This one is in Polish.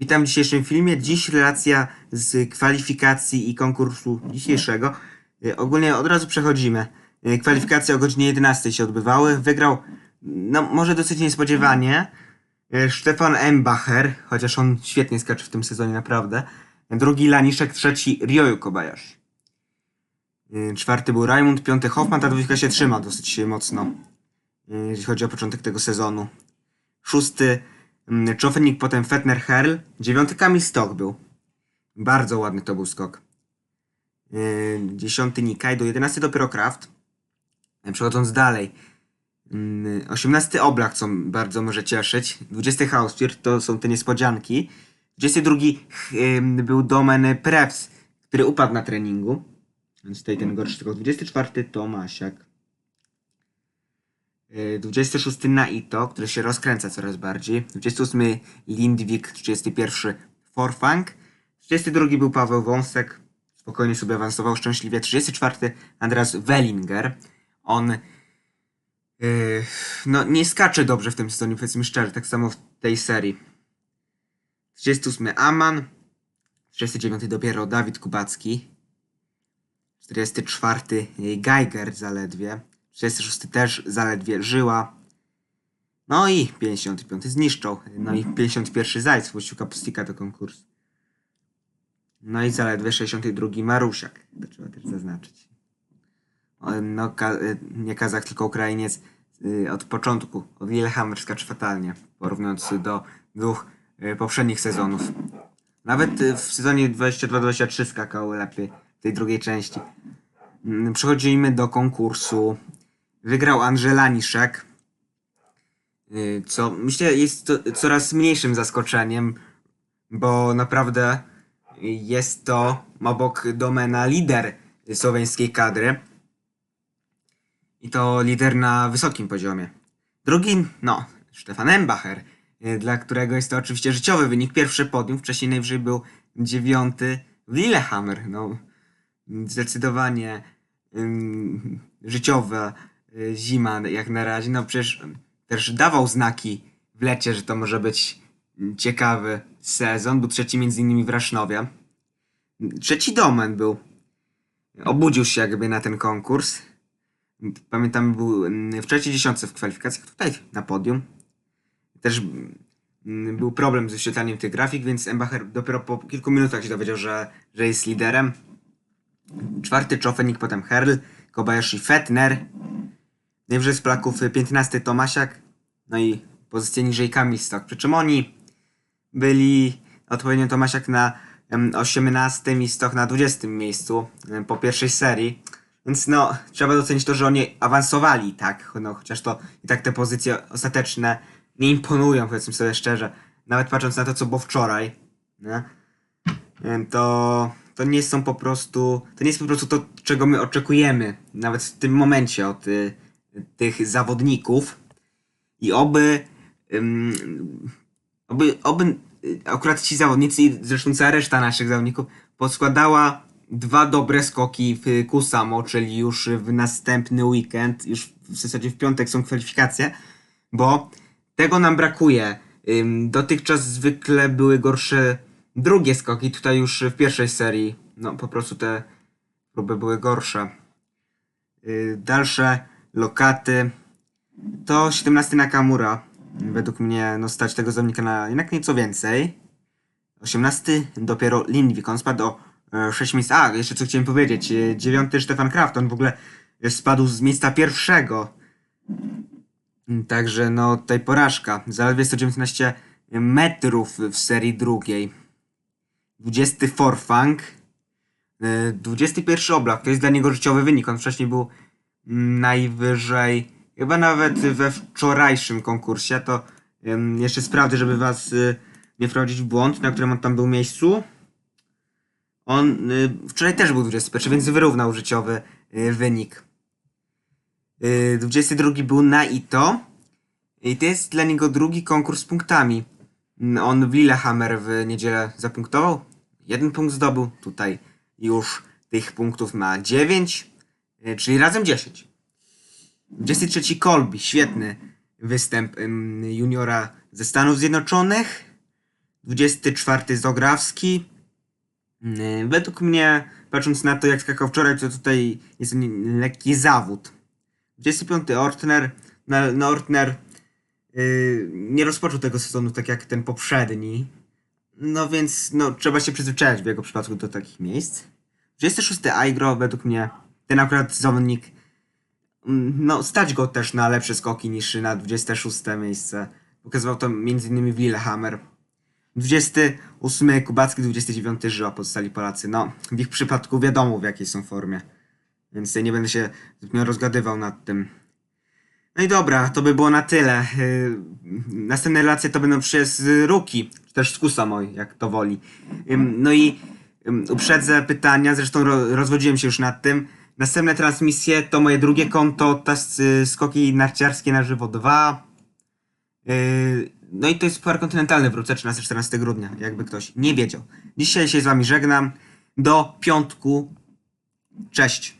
Witam w dzisiejszym filmie. Dziś relacja z kwalifikacji i konkursu dzisiejszego. Y, Ogólnie od razu przechodzimy. Y, Kwalifikacje o godzinie 11 się odbywały. Wygrał, no może dosyć niespodziewanie, y, Stefan Embacher, chociaż on świetnie skacze w tym sezonie naprawdę. Drugi Laniszek, trzeci Ryoyu Kobayashi. Czwarty był Raimund, piąty Hoffman. Ta dwójka się trzyma dosyć mocno, jeśli chodzi o początek tego sezonu. Szósty mm, Czofenik, potem Fetner Herl. Dziewiąty Kamil Stok był. Bardzo ładny to był skok. Yy, Dziesiąty Nikaido, jedenasty dopiero Kraft. Yy, Przechodząc dalej. Yy, Osiemnasty Oblak, co bardzo może cieszyć. Dwudziesty Hausfield, to są te niespodzianki. Dwudziesty drugi yy, był Domen Prevs, który upadł na treningu. Więc tutaj ten gorszy tylko. Czwarty Tomasiak. Yy, 26 Naito, który się rozkręca coraz bardziej. 28 Lindwik, 31 Forfang. 32 był Paweł Wąsek, spokojnie sobie awansował szczęśliwie. 34 Andreas Wellinger. On yy, no, nie skacze dobrze w tym sezonie, powiedzmy szczerze, tak samo w tej serii. 38 Aman. 39 dopiero Dawid Kubacki. 44 Geiger zaledwie. 36 też zaledwie Żyła. No i 55 zniszczą. No i 51 Zajc wpuścił Kapustika do konkursu. No i zaledwie 62 Marusiak. To trzeba też zaznaczyć. No, ka- nie Kazach, tylko Ukrainiec y, od początku. Od Lillehammer skacze fatalnie, porównując do dwóch y, poprzednich sezonów. Nawet y, w sezonie 22-23 skakał lepiej w tej drugiej części. Mm, Przechodzimy do konkursu. Wygrał Angelaniszek. Y, Co myślę jest to coraz mniejszym zaskoczeniem, bo naprawdę jest to obok domena lider słoweńskiej kadry. I to lider na wysokim poziomie. Drugim, no, Stefan Embacher, y, dla którego jest to oczywiście życiowy wynik. Pierwszy podium, wcześniej najwyżej był dziewiąty w Lillehammer. No, zdecydowanie ym, życiowa y, zima jak na razie. No przecież też dawał znaki w lecie, że to może być ciekawy sezon. Był trzeci między innymi w Rasznowie. Trzeci domen był. Obudził się jakby na ten konkurs. Pamiętam, był mm, w trzeciej dziesiątce w kwalifikacjach, tutaj na podium. Też mm, był problem z wyświetlaniem tych grafik, więc Embacher dopiero po kilku minutach się dowiedział, że, że jest liderem. Czwarty Czofenik, potem Herl, Kobayashi Fetner. Najwyżej z plaków 15 Tomasiak, no i pozycję niżej Kamil Stok. Przy czym oni byli odpowiednio Tomasiak na em, 18 i Stok na 20 miejscu po pierwszej serii. Więc no, trzeba docenić to, że oni awansowali, tak? No, chociaż to i tak te pozycje ostateczne nie imponują, powiedzmy sobie szczerze. Nawet patrząc na to, co było wczoraj, nie? To, to nie są po prostu, to nie jest po prostu to, czego my oczekujemy, nawet w tym momencie od y, tych zawodników. I oby, oby, oby y, akurat ci zawodnicy i zresztą cała reszta naszych zawodników poskładała dwa dobre skoki w Kusamo, czyli już w następny weekend, już w zasadzie w piątek są kwalifikacje, bo tego nam brakuje. Dotychczas zwykle były gorsze drugie skoki, tutaj już w pierwszej serii, no po prostu te próby były gorsze. Yy, dalsze lokaty to 17 Nakamura. Według mnie no, stać tego zawodnika na jednak nieco więcej. 18 dopiero Lindwik, on spadł o e, 6 miejsc. A, jeszcze co chciałem powiedzieć. e, Dziewiąty Stefan Kraft, on w ogóle spadł z miejsca pierwszego. Także no tutaj porażka. Zaledwie 119 metrów w serii drugiej. 20 Forfang. e, 21 Oblak. To jest dla niego życiowy wynik. On wcześniej był najwyżej. Chyba nawet we wczorajszym konkursie. To jeszcze sprawdzę, żeby was y, nie wprowadzić w błąd, na którym on tam był miejscu. On y, wczoraj też był 21, więc wyrównał życiowy y, wynik. Y, 22 był Naito. I to jest dla niego drugi konkurs z punktami. On w Lillehammer w niedzielę zapunktował. Jeden punkt zdobył. Tutaj już tych punktów ma 9, y, czyli razem 10. 23 Colby, świetny występ juniora ze Stanów Zjednoczonych. 24 Zograwski. Yy, Według mnie, patrząc na to, jak skakał wczoraj, to tutaj jest lekki zawód. 25 Ortner. No, no Ortner yy, nie rozpoczął tego sezonu tak jak ten poprzedni. No więc no, trzeba się przyzwyczaić w jego przypadku do takich miejsc. 26 Aigro, według mnie, ten akurat zawodnik, mm, no stać go też na lepsze skoki niż na 26 miejsce. Pokazywał to m.in. w Lillehammer. 28 Kubacki, 29 Żyła pozostali Polacy. No, w ich przypadku wiadomo w jakiej są formie. Więc nie będę się zbytnio rozgadywał nad tym. No i dobra, to by było na tyle. Yy, Następne relacje to będą przez Ruki, czy też z Kusamoj, jak to woli. No i uprzedzę pytania, zresztą ro, rozwodziłem się już nad tym. Następne transmisje to moje drugie konto, tas, y, skoki narciarskie na żywo 2. Yy, no i to jest puar kontynentalny, wrócę 13-14 grudnia, jakby ktoś nie wiedział. Dzisiaj się z wami żegnam. Do piątku. Cześć.